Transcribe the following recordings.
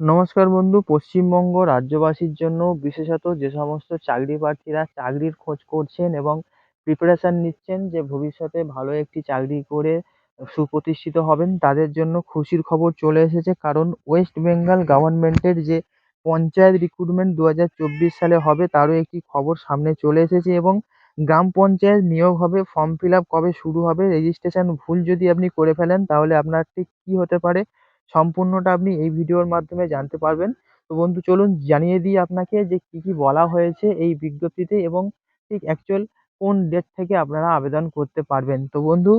নমস্কার বন্ধু, পশ্চিমবঙ্গ রাজ্যবাসীর জন্য বিশেষত যে সমস্ত চাকরি প্রার্থীরা চাকরির খোঁজ করছেন এবং প্রিপারেশান নিচ্ছেন যে ভবিষ্যতে ভালো একটি চাকরি করে সুপ্রতিষ্ঠিত হবেন, তাদের জন্য খুশির খবর চলে এসেছে। কারণ ওয়েস্ট বেঙ্গল গভর্নমেন্টের যে পঞ্চায়েত রিক্রুটমেন্ট দু হাজার চব্বিশ সালে হবে, তারও একটি খবর সামনে চলে এসেছে এবং গ্রাম পঞ্চায়েত নিয়োগ হবে ফর্ম ফিল আপ কবে শুরু হবে রেজিস্ট্রেশন ভুল যদি আপনি করে ফেলেন, তাহলে আপনার ঠিক কী হতে পারে? সম্পূর্ণটা আপনি এই ভিডিওর মাধ্যমে জানতে পারবেন। তো বন্ধু, চলুন জানিয়ে দিই আপনাকে যে কী কী বলা হয়েছে এই বিজ্ঞপ্তিতে এবং ঠিক অ্যাকচুয়াল কোন ডেট থেকে আপনারা আবেদন করতে পারবেন। তো বন্ধু,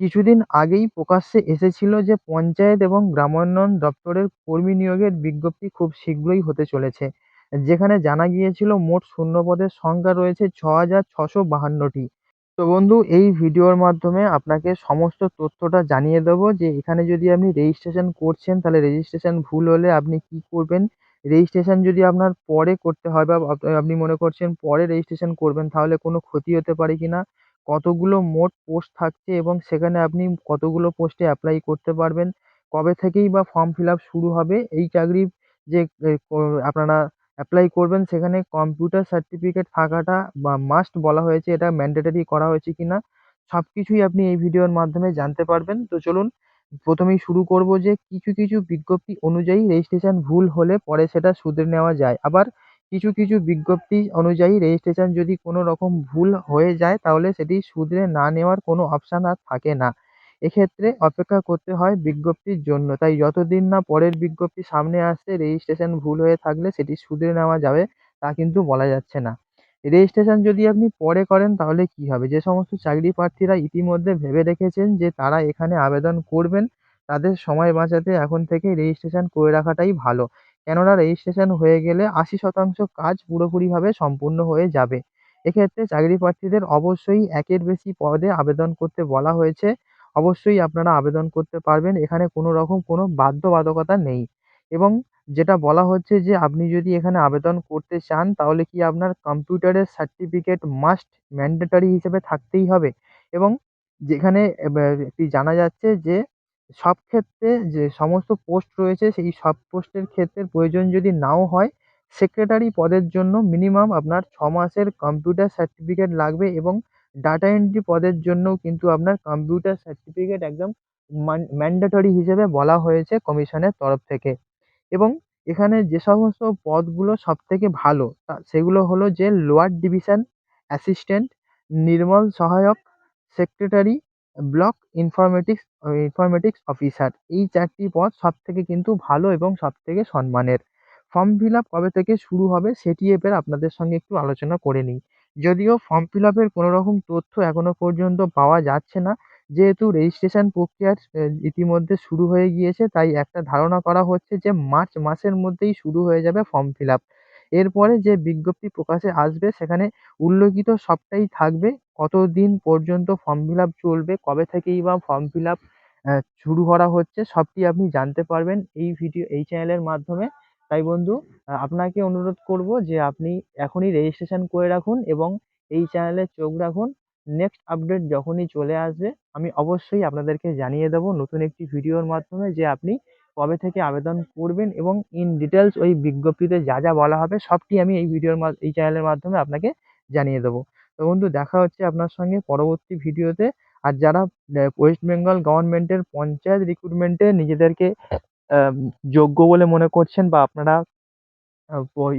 কিছুদিন আগেই প্রকাশ্যে এসেছিল যে পঞ্চায়েত এবং গ্রামোন্নয়ন দপ্তরের কর্মী নিয়োগের বিজ্ঞপ্তি খুব শীঘ্রই হতে চলেছে। যেখানে জানা গিয়েছিল মোট শূন্য পদের সংখ্যা রয়েছে ছ হাজার ছশো বাহান্নটি। তো বন্ধু, এই ভিডিওর মাধ্যমে আপনাকে সমস্ত তথ্যটা জানিয়ে দেবো যে এখানে যদি আপনি রেজিস্ট্রেশন করছেন, তাহলে রেজিস্ট্রেশন ভুল হলে আপনি কী করবেন? রেজিস্ট্রেশন যদি আপনার পরে করতে হয় বা আপনি মনে করছেন পরে রেজিস্ট্রেশন করবেন, তাহলে কোনো ক্ষতি হতে পারে কি না কতগুলো মোট পোস্ট থাকছে এবং সেখানে আপনি কতগুলো পোস্টে অ্যাপ্লাই করতে পারবেন? কবে থেকেই বা ফর্ম ফিল আপ শুরু হবে? এই চাকরির যে আপনারা অ্যাপ্লাই করবেন, সেখানে কম্পিউটার সার্টিফিকেট থাকাটা বা মাস্ট বলা হয়েছে, এটা ম্যান্ডেটরি করা হয়েছে কি না সব কিছুই আপনি এই ভিডিওর মাধ্যমে জানতে পারবেন। তো চলুন, প্রথমেই শুরু করব যে কিছু কিছু বিজ্ঞপ্তি অনুযায়ী রেজিস্ট্রেশন ভুল হলে পরে সেটা শুধরে নেওয়া যায়। আবার কিছু কিছু বিজ্ঞপ্তি অনুযায়ী রেজিস্ট্রেশন যদি কোনো রকম ভুল হয়ে যায়, তাহলে সেটি শুধরে না নেওয়ার কোনো অপশান আর থাকে না। এক্ষেত্রে অপেক্ষা করতে হয় বিজ্ঞপ্তির জন্য। তাই যতদিন না পরের বিজ্ঞপ্তি সামনে আসছে, রেজিস্ট্রেশন ভুল হয়ে থাকলে সেটি শুধরে নেওয়া যাবে তা কিন্তু বলা যাচ্ছে না। রেজিস্ট্রেশন যদি আপনি পরে করেন তাহলে কী হবে? যে সমস্ত চাকরি প্রার্থীরা ইতিমধ্যে ভেবে রেখেছেন যে তারা এখানে আবেদন করবেন, তাদের সময় বাঁচাতে এখন থেকেই রেজিস্ট্রেশন করে রাখাটাই ভালো। কেননা রেজিস্ট্রেশন হয়ে গেলে আশি শতাংশ কাজ পুরোপুরিভাবে সম্পূর্ণ হয়ে যাবে। এক্ষেত্রে চাকরি প্রার্থীদের অবশ্যই একের বেশি পদে আবেদন করতে বলা হয়েছে। অবশ্যই আপনারা আবেদন করতে পারবেন। এখানে কোনো রকম কোনো বাধ্যবাধকতা নেই। এবং যেটা বলা হচ্ছে যে, আপনি যদি এখানে আবেদন করতে চান, তাহলে কি আপনার কম্পিউটারের সার্টিফিকেট মাস্ট ম্যান্ডেটরি হিসেবে থাকতেই হবে। এবং যেখানে একটি জানা যাচ্ছে যে, সব ক্ষেত্রে যে সমস্ত পোস্ট রয়েছে, সেই সব পোস্টের ক্ষেত্রে প্রয়োজন যদি নাও হয়, সেক্রেটারি পদের জন্য মিনিমাম আপনার ছ মাসের কম্পিউটার সার্টিফিকেট লাগবে এবং ডাটা এন্ট্রি পদের জন্যও কিন্তু আপনার কম্পিউটার সার্টিফিকেট একদম ম্যান্ডেটরি হিসেবে বলা হয়েছে কমিশনের তরফ থেকে। এবং এখানে যে সমস্ত পদগুলো সবথেকে ভালো, তা সেগুলো হলো যে লোয়ার ডিভিশন অ্যাসিস্ট্যান্ট নির্মল সহায়ক secretary block informatics informatics officer এই চারটি পদ সবথেকে কিন্তু ভালো এবং সবথেকে সম্মানের। ফর্ম ফিল আপ কবে থেকে শুরু হবে সেটি এবার আপনাদের সঙ্গে একটু আলোচনা করে নিই। যদিও ফর্ম ফিল আপের কোনো রকম তথ্য এখনও পর্যন্ত পাওয়া যাচ্ছে না। যেহেতু রেজিস্ট্রেশন প্রক্রিয়া ইতিমধ্যে শুরু হয়ে গিয়েছে, তাই একটা ধারণা করা হচ্ছে যে মার্চ মাসের মধ্যেই শুরু হয়ে যাবে ফর্ম ফিল আপ এরপরে যে বিজ্ঞপ্তি প্রকাশে আসবে, সেখানে উল্লেখিত সবটাই থাকবে কত দিন পর্যন্ত ফর্ম ফিল আপ চলবে, কবে থেকেই বা ফর্ম ফিল আপ শুরু করা হচ্ছে, সবটি আপনি জানতে পারবেন এই ভিডিও এই চ্যানেলের মাধ্যমে। তাই বন্ধু আপনাকে অনুরোধ করব যে আপনি এখনই রেজিস্ট্রেশন করে রাখুন এবং এই চ্যানেলে চোখ রাখুন। নেক্সট আপডেট যখনই চলে আসবে, আমি অবশ্যই আপনাদেরকে জানিয়ে দেবো নতুন একটি ভিডিওর মাধ্যমে যে আপনি কবে থেকে আবেদন করবেন এবং ইন ডিটেলস ওই বিজ্ঞপ্তিতে যা যা বলা হবে সবটি আমি এই ভিডিওর এই চ্যানেলের মাধ্যমে আপনাকে জানিয়ে দেবো। তো বন্ধু, দেখা হচ্ছে আপনার সঙ্গে পরবর্তী ভিডিওতে। আর যারা ওয়েস্ট বেঙ্গল গভর্নমেন্টের পঞ্চায়েত রিক্রুটমেন্টে নিজেদেরকে যোগ্য বলে মনে করছেন বা আপনারা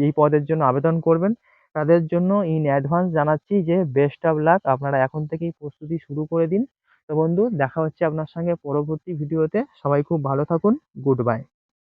এই পদের জন্য আবেদন করবেন। তাদের জন্য ইন অ্যাডভান্স জানাচ্ছি যে বেস্ট অফ লাক আপনারা এখন থেকেই প্রস্তুতি শুরু করে দিন। তো বন্ধু, দেখা হচ্ছে আপনার সঙ্গে পরবর্তী ভিডিওতে সবাই খুব ভালো থাকুন। Good bye